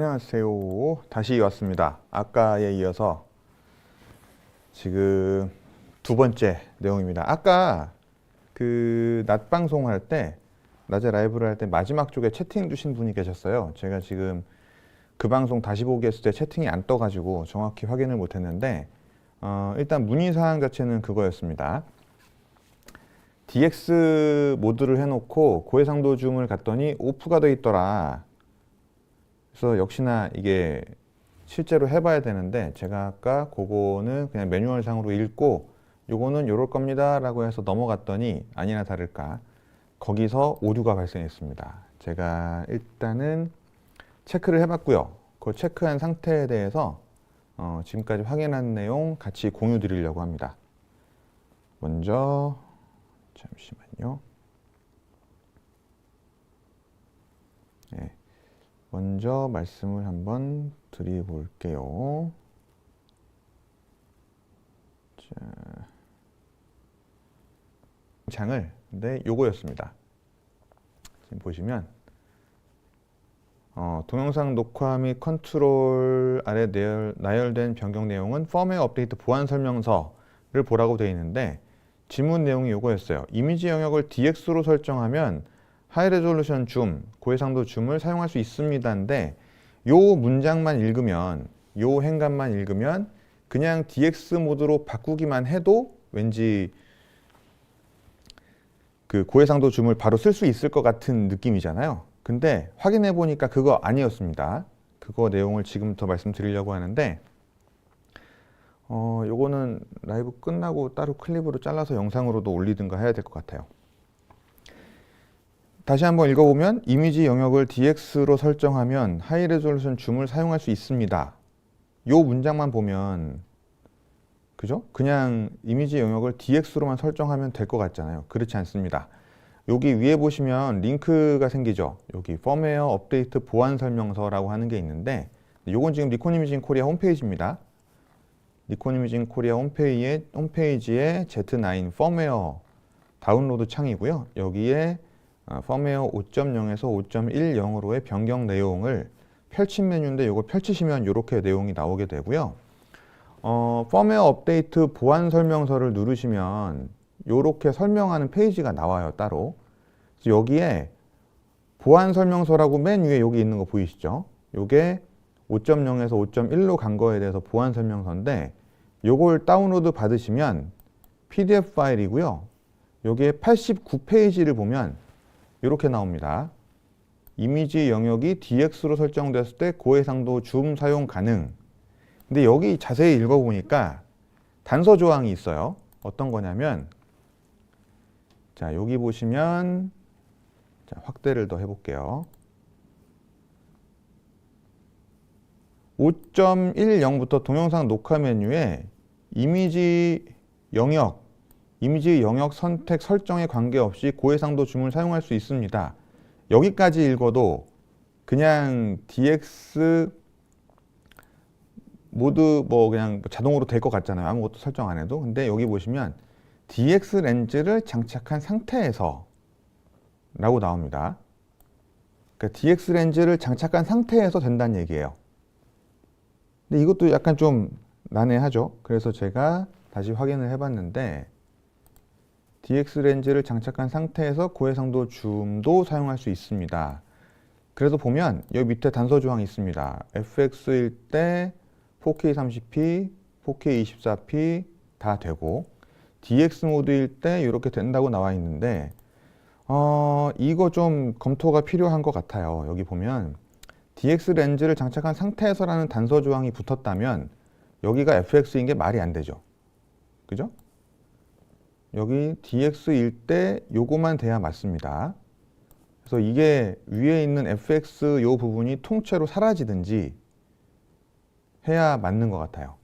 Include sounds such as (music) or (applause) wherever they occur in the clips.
안녕하세요. 다시 왔습니다. 아까에 이어서 지금 두 번째 내용입니다. 아까 그 낮 방송할 때 낮에 라이브를 할 때 마지막 쪽에 채팅 주신 분이 계셨어요. 제가 지금 그 방송 다시 보기 했을 때 채팅이 안 떠가지고 정확히 확인을 못했는데 어, 일단 문의 사항 자체는 그거였습니다. DX 모드를 해놓고 고해상도 줌을 갔더니 오프가 돼 있더라. 그래서 역시나 이게 실제로 해봐야 되는데 제가 아까 그거는 그냥 매뉴얼 상으로 읽고 요거는 요럴 겁니다 라고 해서 넘어갔더니 아니나 다를까 거기서 오류가 발생했습니다. 제가 일단은 체크를 해봤고요. 그 체크한 상태에 대해서 어, 지금까지 확인한 내용 같이 공유 드리려고 합니다. 먼저 잠시만요. 네. 먼저 말씀을 한번 드려볼게요. 자, 창을 네, 요거였습니다. 지금 보시면 어, 동영상 녹화 및 컨트롤 아래 내열, 나열 된 변경 내용은 펌웨어 업데이트 보안 설명서를 보라고 되어 있는데 질문 내용이 요거였어요. 이미지 영역을 DX로 설정하면 하이 레졸루션 줌, 고해상도 줌을 사용할 수 있습니다인데 요 문장만 읽으면 요 행간만 읽으면 그냥 DX 모드로 바꾸기만 해도 왠지 그 고해상도 줌을 바로 쓸 수 있을 것 같은 느낌이잖아요. 근데 확인해 보니까 그거 아니었습니다. 그거 내용을 지금부터 말씀드리려고 하는데 어, 요거는 라이브 끝나고 따로 클립으로 잘라서 영상으로도 올리든가 해야 될 것 같아요. 다시 한번 읽어보면 이미지 영역을 DX로 설정하면 하이 레졸루션 줌을 사용할 수 있습니다. 요 문장만 보면 그죠? 그냥 이미지 영역을 DX로만 설정하면 될 것 같잖아요. 그렇지 않습니다. 여기 위에 보시면 링크가 생기죠. 여기 펌웨어 업데이트 보안 설명서라고 하는 게 있는데 요건 지금 니콘 이미징 코리아 홈페이지입니다. 니콘 이미징 코리아 홈페이지에, 홈페이지에 Z9 펌웨어 다운로드 창이고요. 여기에 어, 펌웨어 5.0에서 5.10으로의 변경 내용을 펼친 메뉴인데 이거 펼치시면 이렇게 내용이 나오게 되고요. 어, 펌웨어 업데이트 보안 설명서를 누르시면 이렇게 설명하는 페이지가 나와요 따로. 여기에 보안 설명서라고 맨 위에 여기 있는 거 보이시죠? 요게 5.0에서 5.1로 간 거에 대해서 보안 설명서인데 요걸 다운로드 받으시면 PDF 파일이고요. 여기에 89페이지를 보면 이렇게 나옵니다. 이미지 영역이 DX로 설정됐을 때 고해상도 줌 사용 가능. 근데 여기 자세히 읽어보니까 단서 조항이 있어요. 어떤 거냐면 자 여기 보시면 자, 확대를 더 해볼게요. 5.10부터 동영상 녹화 메뉴에 이미지 영역, 이미지 영역 선택 설정에 관계없이 고해상도 줌을 사용할 수 있습니다. 여기까지 읽어도 그냥 DX 모두 뭐 그냥 자동으로 될 것 같잖아요. 아무것도 설정 안 해도. 근데 여기 보시면 DX 렌즈를 장착한 상태에서 라고 나옵니다. 그러니까 DX 렌즈를 장착한 상태에서 된다는 얘기예요. 근데 이것도 약간 좀 난해하죠. 그래서 제가 다시 확인을 해봤는데 DX 렌즈를 장착한 상태에서 고해상도 줌도 사용할 수 있습니다. 그래서 보면 여기 밑에 단서 조항이 있습니다. FX일 때 4K 30p, 4K 24p 다 되고 DX 모드일 때 이렇게 된다고 나와 있는데 어, 이거 좀 검토가 필요한 것 같아요. 여기 보면 DX 렌즈를 장착한 상태에서라는 단서 조항이 붙었다면 여기가 FX인 게 말이 안 되죠. 그죠? 여기 DX일 때 요거만 돼야 맞습니다. 그래서 이게 위에 있는 FX 요 부분이 통째로 사라지든지 해야 맞는 것 같아요.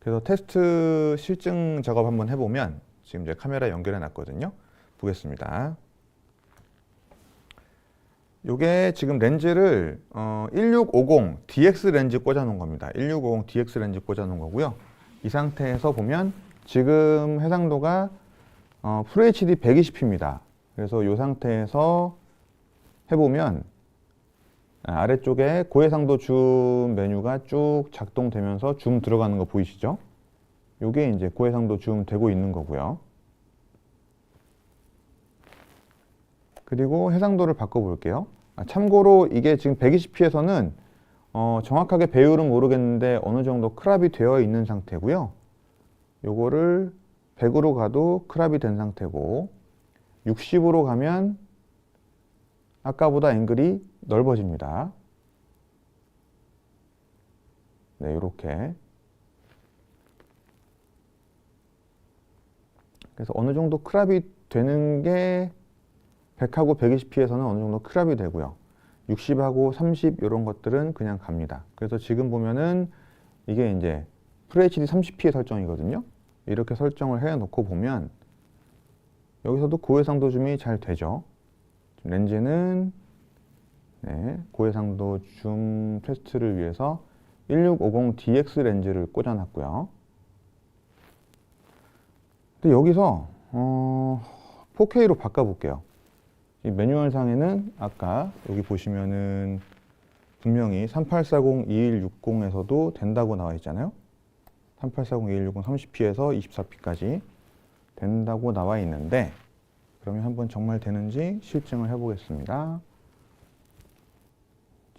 그래서 테스트 실증 작업 한번 해보면 지금 이제 카메라 연결해 놨거든요. 보겠습니다. 요게 지금 렌즈를 어, 1650 DX 렌즈 꽂아 놓은 겁니다. 1650 DX 렌즈 꽂아 놓은 거고요. 이 상태에서 보면 지금 해상도가 어, FHD 120p입니다. 그래서 이 상태에서 해보면 아, 아래쪽에 고해상도 줌 메뉴가 쭉 작동되면서 줌 들어가는 거 보이시죠? 요게 이제 고해상도 줌 되고 있는 거고요. 그리고 해상도를 바꿔볼게요. 아, 참고로 이게 지금 120p에서는 어, 정확하게 배율은 모르겠는데 어느 정도 크랍이 되어 있는 상태고요. 요거를 100으로 가도 크랍이 된 상태고 60으로 가면 아까보다 앵글이 넓어집니다. 네, 이렇게. 그래서 어느 정도 크랍이 되는 게 100하고 120p에서는 어느 정도 크랍이 되고요. 60하고 30 이런 것들은 그냥 갑니다. 그래서 지금 보면은 이게 이제 FHD 30p의 설정이거든요. 이렇게 설정을 해 놓고 보면 여기서도 고해상도 줌이 잘 되죠. 렌즈는 네, 고해상도 줌 테스트를 위해서 1650DX 렌즈를 꽂아놨고요. 근데 여기서 어, 4K로 바꿔볼게요. 이 매뉴얼 상에는 아까 여기 보시면은 분명히 3840-2160에서도 된다고 나와 있잖아요. 3840-2160 30p에서 24p까지 된다고 나와 있는데 그러면 한번 정말 되는지 실증을 해보겠습니다.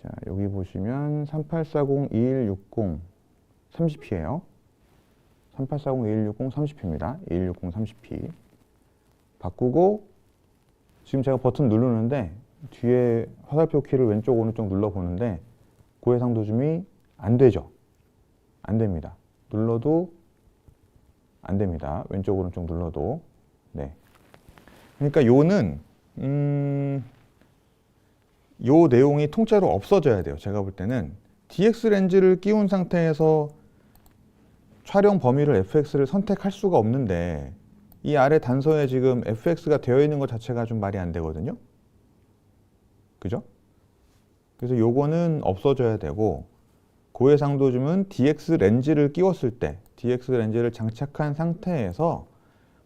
자, 여기 보시면 3840-2160 30p예요. 3840-2160 30p입니다. 2160 30p. 바꾸고 지금 제가 버튼 누르는데 뒤에 화살표 키를 왼쪽 오른쪽 눌러 보는데 고해상 도 줌이 안 되죠. 안 됩니다. 눌러도 안 됩니다. 왼쪽 오른쪽 눌러도 네. 그러니까 요는 음, 요 내용이 통째로 없어져야 돼요. 제가 볼 때는 DX 렌즈를 끼운 상태에서 촬영 범위를 FX를 선택할 수가 없는데 이 아래 단서에 지금 FX가 되어 있는 것 자체가 좀 말이 안 되거든요. 그죠? 그래서 요거는 없어져야 되고 고해상도 줌은 DX 렌즈를 끼웠을 때 DX 렌즈를 장착한 상태에서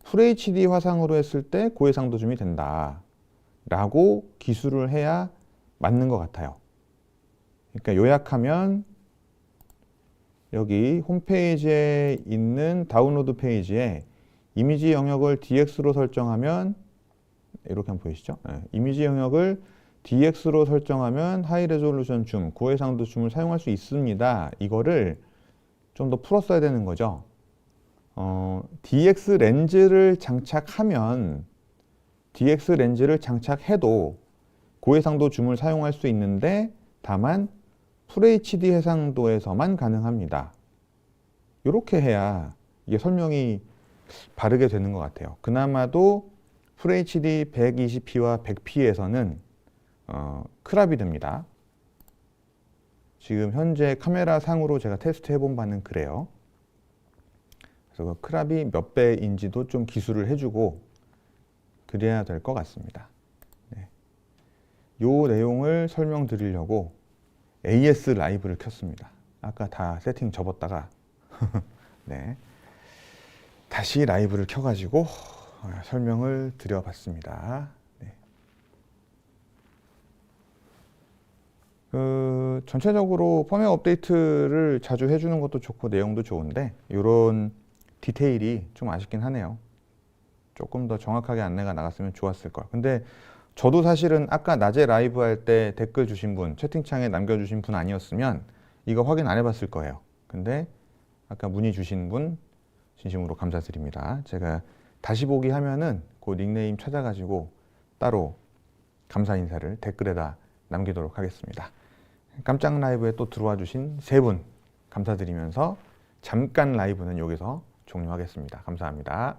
FHD 화상으로 했을 때 고해상도 줌이 된다 라고 기술을 해야 맞는 것 같아요. 그러니까 요약하면 여기 홈페이지에 있는 다운로드 페이지에 이미지 영역을 DX로 설정하면 이렇게 한번 보이시죠? 네, 이미지 영역을 DX로 설정하면 하이 레졸루션 줌, 고해상도 줌을 사용할 수 있습니다. 이거를 좀 더 풀었어야 되는 거죠. 어, DX 렌즈를 장착하면 DX 렌즈를 장착해도 고해상도 줌을 사용할 수 있는데 다만 FHD 해상도에서만 가능합니다. 이렇게 해야 이게 설명이 바르게 되는 것 같아요. 그나마도 FHD 120p와 100p에서는 어, 크랍이 됩니다. 지금 현재 카메라 상으로 제가 테스트 해본 바는 그래요. 그래서 그 크랍이 몇 배인지도 좀 기술을 해주고 그래야 될 것 같습니다. 네. 요 내용을 설명드리려고 AS 라이브를 켰습니다. 아까 다 세팅 접었다가 (laughs) 네. 다시 라이브를 켜가지고 어, 설명을 드려봤습니다. 네. 그 전체적으로 펌웨어 업데이트를 자주 해주는 것도 좋고 내용도 좋은데 이런 디테일이 좀 아쉽긴 하네요. 조금 더 정확하게 안내가 나갔으면 좋았을 걸. 근데 저도 사실은 아까 낮에 라이브 할 때 댓글 주신 분, 채팅창에 남겨주신 분 아니었으면 이거 확인 안 해봤을 거예요. 근데 아까 문의 주신 분 진심으로 감사드립니다. 제가 다시 보기 하면은 그 닉네임 찾아가지고 따로 감사 인사를 댓글에다 남기도록 하겠습니다. 깜짝 라이브에 또 들어와 주신 세 분 감사드리면서 잠깐 라이브는 여기서 종료하겠습니다. 감사합니다.